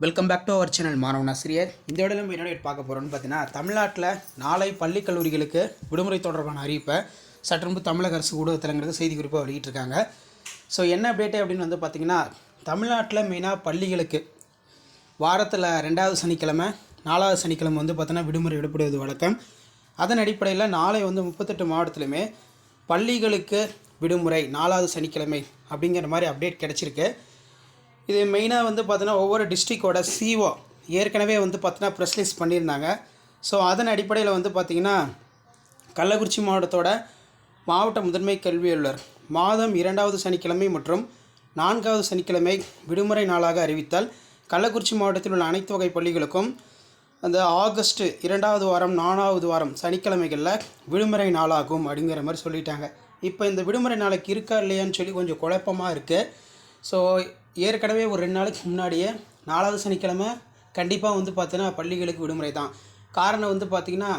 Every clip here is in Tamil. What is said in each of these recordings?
Welcome back to our channel மாணவன் ஆசிரியர் இந்த விட நம்ம என்னோட பார்க்க போகிறோன்னு பார்த்தீங்கன்னா தமிழ்நாட்டில் நாளை பள்ளி கல்லூரிகளுக்கு விடுமுறை தொடர்பான அறிவிப்பை சற்று முன்பு தமிழக அரசு ஊடகத்திலங்கிறது செய்தி குறிப்பாக வெளியிட்டிருக்காங்க. ஸோ என்ன அப்டேட்டு அப்படின்னு வந்து பார்த்திங்கன்னா தமிழ்நாட்டில் மெயினாக பள்ளிகளுக்கு வாரத்தில் ரெண்டாவது சனிக்கிழமை நாலாவது சனிக்கிழமை வந்து பார்த்தோன்னா விடுமுறை விடப்படுவது வழக்கம். அதன் அடிப்படையில் நாளை வந்து முப்பத்தெட்டு மாவட்டத்திலுமே பள்ளிகளுக்கு விடுமுறை நாலாவது சனிக்கிழமை அப்படிங்கிற மாதிரி அப்டேட் கிடச்சிருக்கு. இது மெயினாக வந்து பார்த்தீங்கன்னா ஒவ்வொரு டிஸ்ட்ரிக்டோட சிஓ ஏற்கனவே வந்து பார்த்தீங்கன்னா ப்ரெஸ் ரிலீஸ் பண்ணியிருந்தாங்க. ஸோ அதன் அடிப்படையில் வந்து பார்த்திங்கன்னா கள்ளக்குறிச்சி மாவட்டத்தோட மாவட்ட முதன்மை கல்வி அலுவலர் மாதம் இரண்டாவது சனிக்கிழமை மற்றும் நான்காவது சனிக்கிழமை விடுமுறை நாளாக அறிவித்தால் கள்ளக்குறிச்சி மாவட்டத்தில் உள்ள அனைத்து வகை பள்ளிகளுக்கும் அந்த ஆகஸ்ட் இரண்டாவது வாரம் நாலாவது வாரம் சனிக்கிழமைகளில் விடுமுறை நாளாகும் அப்படிங்கிற மாதிரி சொல்லிட்டாங்க. இப்போ இந்த விடுமுறை நாளைக்கு இருக்கா இல்லையான்னு சொல்லி கொஞ்சம் குழப்பமாக இருக்குது ஸோ ஏற்கனவே ஒரு ரெண்டு நாளைக்கு முன்னாடியே நாலாவது சனிக்கிழமை கண்டிப்பாக வந்து பார்த்தீங்கன்னா பள்ளிகளுக்கு விடுமுறை தான். காரணம் வந்து பார்த்திங்கன்னா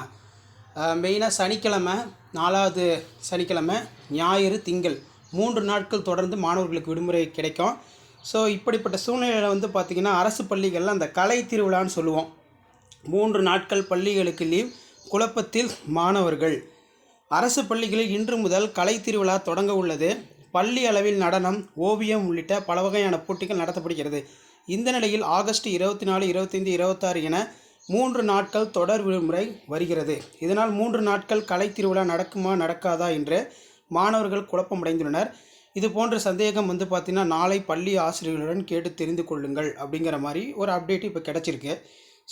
மெயினாக சனிக்கிழமை நாலாவது சனிக்கிழமை ஞாயிறு திங்கள் மூன்று நாட்கள் தொடர்ந்து மாணவர்களுக்கு விடுமுறை கிடைக்கும். ஸோ இப்படிப்பட்ட சூழ்நிலையில் வந்து பார்த்திங்கன்னா அரசு பள்ளிகளில் அந்த கலை திருவிழான்னு சொல்லுவோம். மூன்று நாட்கள் பள்ளிகளுக்கு லீவ் குழப்பத்தில் மாணவர்கள். அரசு பள்ளிகளில் இன்று முதல் கலை திருவிழா தொடங்க உள்ளது. பள்ளி அளவில் நடனம் ஓவியம் உள்ளிட்ட பல வகையான போட்டிகள் நடத்தப்படுகிறது. இந்த நிலையில் ஆகஸ்ட் இருபத்தி நாலு இருபத்தைந்து இருபத்தாறு என மூன்று நாட்கள் தொடர் விடுமுறை வருகிறது. இதனால் மூன்று நாட்கள் கலை திருவிழா நடக்குமா நடக்காதா என்று மாணவர்கள் குழப்பமடைந்துள்ளனர். இது போன்ற சந்தேகம் வந்து பார்த்திங்கன்னா நாளை பள்ளி ஆசிரியர்களுடன் கேட்டு தெரிந்து கொள்ளுங்கள் அப்படிங்கிற மாதிரி ஒரு அப்டேட் இப்போ கிடச்சிருக்கு.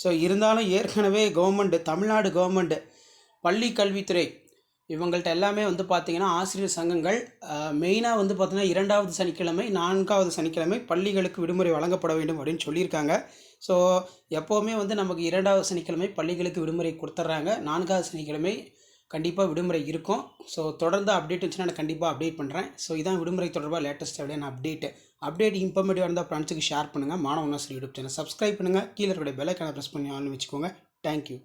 ஸோ இருந்தாலும் ஏற்கனவே கவர்மெண்ட் தமிழ்நாடு கவர்மெண்ட் பள்ளி கல்வித்துறை இவங்கள்ட்ட எல்லாமே வந்து பார்த்திங்கன்னா ஆசிரியர் சங்கங்கள் மெயினாக வந்து பார்த்திங்கன்னா இரண்டாவது சனிக்கிழமை நான்காவது சனிக்கிழமை பள்ளிகளுக்கு விடுமுறை வழங்கப்பட வேண்டும் அப்படின்னு சொல்லியிருக்காங்க. ஸோ எப்போவுமே வந்து நமக்கு இரண்டாவது சனிக்கிழமை பள்ளிகளுக்கு விடுமுறை கொடுத்துட்றாங்க நான்காவது சனிக்கிழமை கண்டிப்பாக விடுமுறை இருக்கும். ஸோ தொடர்ந்து அப்டேட் வச்சுன்னா நான் கண்டிப்பாக அப்டேட் பண்ணுறேன் ஸோ இதான் விடுமுறை தொடர்பாக லேட்டஸ்ட் நான் அப்டேட் அப்டேட் இன்ஃபர்மேட்டிவாக இருந்தால் ஃப்ரெண்ட்ஸுக்கு ஷேர் பண்ணுங்கள் மாணவ யூடியூப் சேனல் சப்ஸ்கிரைப் பண்ணுங்கள் கீழே இருக்கிற பெல்லைக்கான ப்ரெஸ் பண்ணி ஆன் வச்சுக்கோங்க. தேங்க்யூ